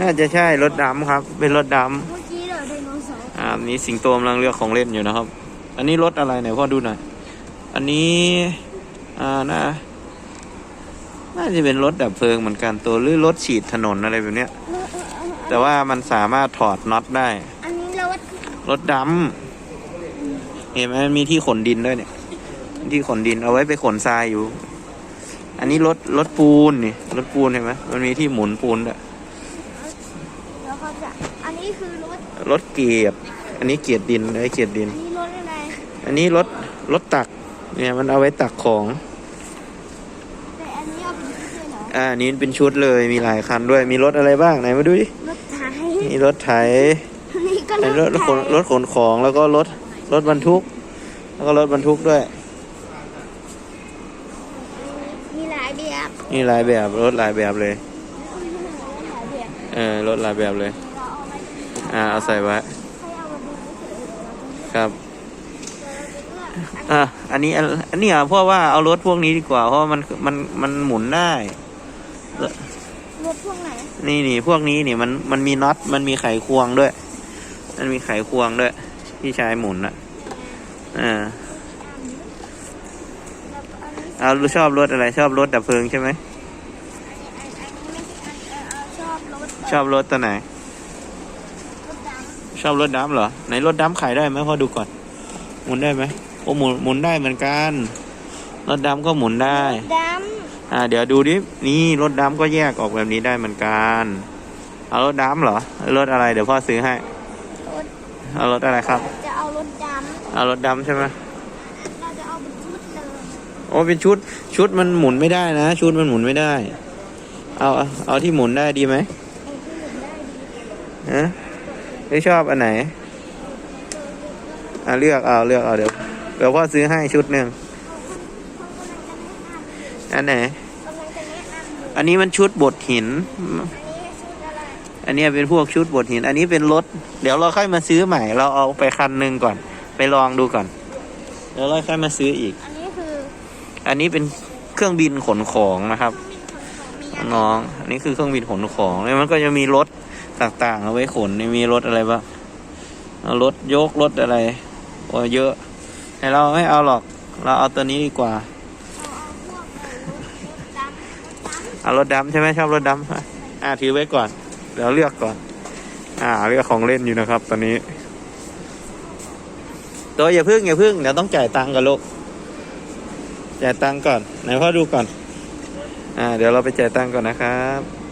น่าจะใช่รถดำครับ เป็นรถดเมื่อกี้เหรอไดโนเสาร์ำอ่าอันนี้สิงโตกำลังเลือกของเล่นอยู่นะครับ อันนี้รถอะไรไหนพ่อดูหน่อย อันนี้ อ่าน่าน่าจะเป็นรถดับเพลิงเหมือนกันตัวหรือรถฉีดถนนอะไรแบบเนี้ย เออเออเออแต่ว่ามันสามารถถอดน็อตได้ อันนี้รถรถดำเห็นไหมมันมีที่ขนดินด้วยเนี่ย ที่ขนดินเอาไว้ไปขนทรายอยู่ อันนี้รถรถปูนนี่รถปูนเห็นไหมมันมีที่หมุนปูนด้วย แล้วก็จะอันนี้คือรถ รถเกียร์อันนี้เกียร์ดินไอ้เกียร์ดิน อันนี้รถอะไร อันนี้รถรถตัก เนี่ยมันเอาไว้ตักของ แต่อันนี้เอาเป็นชุดเลยเหรอ อ่าอันนี้เป็นชุดเลยมีหลายคันด้วย มีรถอะไรบ้างไหนมาดูดิ รถไถมีรถไถอันนี้ก็อันนี้รรถถไถขนรถขนของแล้วก็รถรถบรรทุก แล้วก็รถบรรทุกด้วย มีหลายแบบนี่หลายแบบรถหลายแบบเลยหลายแบบเออรถหลายแบบเลยเราเอาไว้อ่าเอาใส่ไว้ให้เอามาดูเฉยๆเราจะเลือกครับเราจะเลือกอันอะอันนี้อันอันนี้อะเพราะว่าเอารถพวกนี้ดีกว่า เพราะว่ามันมันมันหมุนได้ รถพวกไหน นี่นี่พวกนี้นี่มันมันมีน็อตมันมีไขควงด้วย มันมีไขควงด้วย ที่ใช้หมุนอะอ่าแล้วอันนี้เอาชอบรถอะไรชอบรถดับเพลิงใช่ไหมอันนี้อันอันนี้ไม่ใช่อันเออเอาชอบรถชอบรถตัวไหนรถดำ ชอบรถดัมเหรอไหนรถดัมขายได้ไหมพอดูก่อน หมุนได้ไหมโอ้หมุนหมุนได้เหมือนกัน รถดัมก็หมุนได้ ดอ่า เดี๋ยวดูดินี่รถดัมก็แยกออกแบบนี้ได้เหมือนกันเอารถดัมเหรอรถอะไรเดี๋ยวพ่อซื้อให้ำรถเอารถอะไรครับจะเอารถดเอารถดำใช่ไหมำเราจะเอาเป็นชุดเลยโอ้เป็นชุดชุดมันหมุนไม่ได้นะ ชุดมันหมุนไม่ได้ เอาเอาเอาที่หมุนได้ดีไหมเอาที่หมุนได้ดีฮะ ไม่ชอบอันไหนอะเลือกเอาเลือกเอาเดี๋ยวเดี๋ยวพ่อซื้อให้ชุดหนึ่งเขากำลังจะแนะนำอันไหนกำลังจะแนะนำอยู่อันนี้มันชุดบดหินอันนี้ชุดอะไรอันนี้เป็นพวกชุดบดหิน อันนี้เป็นรถ เดี๋ยวเราค่อยมาซื้อใหม่ เราเอาไปคันหนึ่งก่อน ไปลองดูก่อน เดี๋ยวเราค่อยมาซื้ออีก อันนี้คือ อันนี้เป็นเครื่องบินขนของนะครับเครื่องบิ นขนของมีอันน้องอันนี้คือเครื่องบินขนของแล้วมันก็จะมีรถต่างๆ เอาไว้ขนนี่มีรถอะไรบ้างเอารถยกรถอะไรโอ้เยอะแต่เราไม่เอาหรอก เราเอาตัวนี้ดีกว่าเอาเอาพวกเออรถรถดำรถดำเอารถดำใช่ไหมชอบรถดำอะอ่าถือไว้ก่อนเดี๋ยวเลือกก่อน อ่าเลือกของเล่นอยู่นะครับ ตอนนี้ตัวอย่าพึ่งอย่าพึ่งเดี๋ยวต้องจ่ายตังค์ก่อนลูกจ่ายตังค์ก่อนไหนพ่อดูก่อนอ่า เดี๋ยวเราไปจ่ายตังค์ก่อนนะครับ